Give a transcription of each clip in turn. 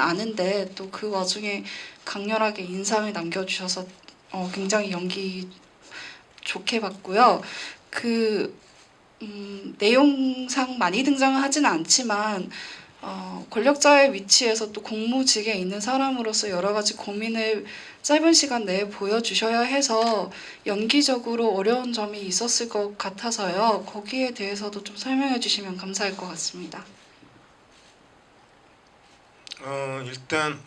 아는데 또 그 와중에 강렬하게 인상을 남겨주셔서 어, 굉장히 연기 좋게 봤고요. 그 음, 내용상 많이 등장은 하지는 않지만 어, 권력자의 위치에서 또 공무직에 있는 사람으로서 여러 가지 고민을 짧은 시간 내에 보여주셔야 해서 연기적으로 어려운 점이 있었을 것 같아서요. 거기에 대해서도 좀 설명해 주시면 감사할 것 같습니다. 어 일단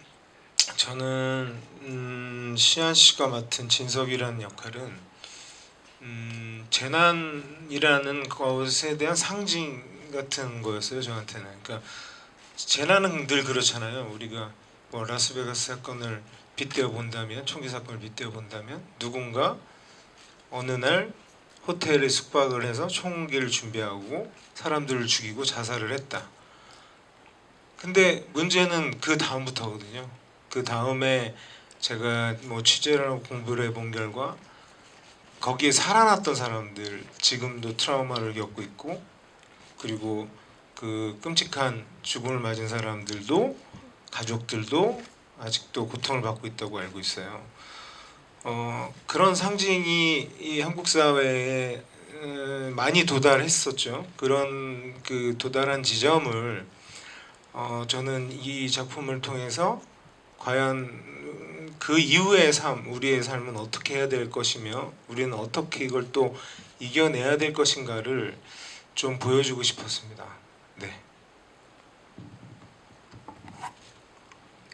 저는 음, 시안 씨가 맡은 진석이라는 역할은 음, 재난이라는 것에 대한 상징 같은 거였어요 저한테는. 그러니까 재난은 늘 그렇잖아요. 우리가 뭐 라스베가스 사건을 빗대어 본다면 총기 사건을 빗대어 본다면 누군가 어느 날 호텔에 숙박을 해서 총기를 준비하고 사람들을 죽이고 자살을 했다. 근데 문제는 그 다음부터거든요. 그 다음에 제가 뭐 취재를 하고 공부를 해본 결과 거기에 살아났던 사람들 지금도 트라우마를 겪고 있고 그리고 그 끔찍한 죽음을 맞은 사람들도 가족들도 아직도 고통을 받고 있다고 알고 있어요. 어, 그런 상징이 이 한국 사회에 에, 많이 도달했었죠. 그런 그 도달한 지점을 어, 저는 이 작품을 통해서 과연 그 이후의 삶, 우리의 삶은 어떻게 해야 될 것이며 우리는 어떻게 이걸 또 이겨내야 될 것인가를 좀 보여주고 싶었습니다. 네.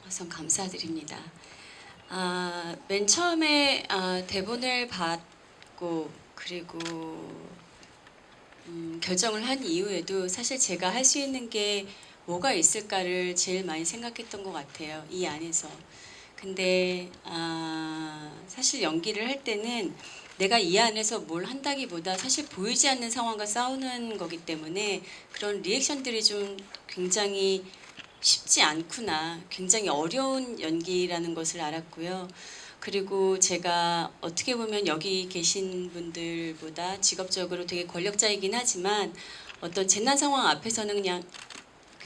우선 감사드립니다. 아, 맨 처음에 아, 대본을 받고 그리고 음, 결정을 한 이후에도 사실 제가 할 수 있는 게 뭐가 있을까를 제일 많이 생각했던 것 같아요. 이 안에서. 근데 아, 사실 연기를 할 때는 내가 이 안에서 뭘 한다기보다 사실 보이지 않는 상황과 싸우는 거기 때문에 그런 리액션들이 좀 굉장히 쉽지 않구나. 굉장히 어려운 연기라는 것을 알았고요. 그리고 제가 어떻게 보면 여기 계신 분들보다 직업적으로 되게 권력자이긴 하지만 어떤 재난 상황 앞에서는 그냥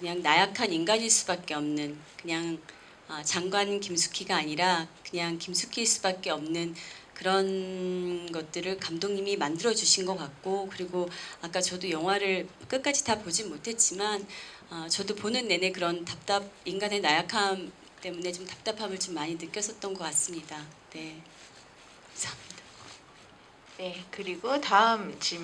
그냥 나약한 인간일 수밖에 없는 그냥 아, 장관 김숙희가 아니라 그냥 김숙희일 수밖에 없는 그런 것들을 감독님이 만들어 주신 것 같고 그리고 아까 저도 영화를 끝까지 다 보진 못했지만 아, 저도 보는 내내 그런 답답 인간의 나약함 때문에 좀 답답함을 좀 많이 느꼈었던 것 같습니다. 네, 감사합니다. 네, 그리고 다음 질문.